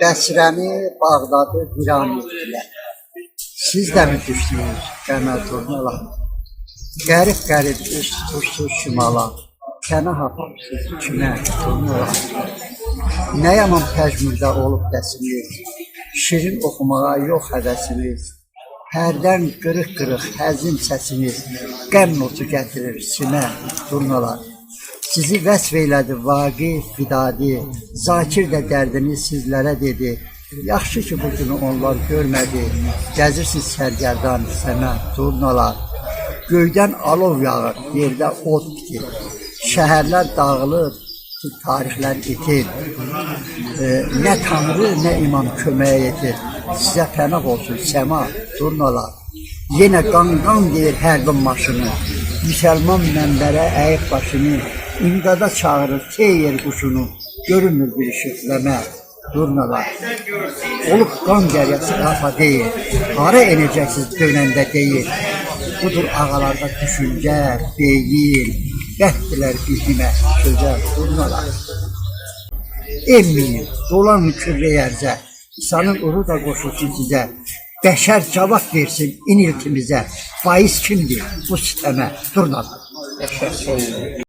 Bəsrəni, Bağdadı viran etdilər. Siz də mi düşdünüz qəmə turnala? Qərib qərib üst tursuz şimala, Kənə hapamsız kimə turnala? Nə yaman pəcmürdə olub dəsiniz, Şirin oxumağa yox həvəsiniz, Hərdən qırıq-qırıq həzin səsiniz, Qəm notu gətirir simə turnalar. Sizi vəsf elədi Vaqif Vidadi, Zakir də dərdini sizlərə dedi. Yaxşı ki bu günü onlar görmədi. Gəzirsiniz sərgərdan səmə turnalar. Göydən alov yağır, yerdə od bitir. Şəhərlər dağılır, tarixlər itir. Ee, nə tanrı, nə imam köməyə yetir. Sizə pənah olsun səma, turnalar. Yenə qan-qan deyir hərbin maşını. Müsəlman mənbərə əyib başını. İmdada çağırır teyyer quşunu. Görünmür bir işıqləmə, durnalar. Olub qan dəryası qafa deyil. Hara enəcəksiniz dönəndə deyil. Budur ağalarda düşüncə, beyin, bəxtdilər bizimə sözə, durnalar. Emmeyin, dolanın kürre yerzə. İnsanın uru da qoşulsun sizə. Bəşər cavab versin iniltimizə. Faiz kimdir bu sistemə? Durnalar. Bəşər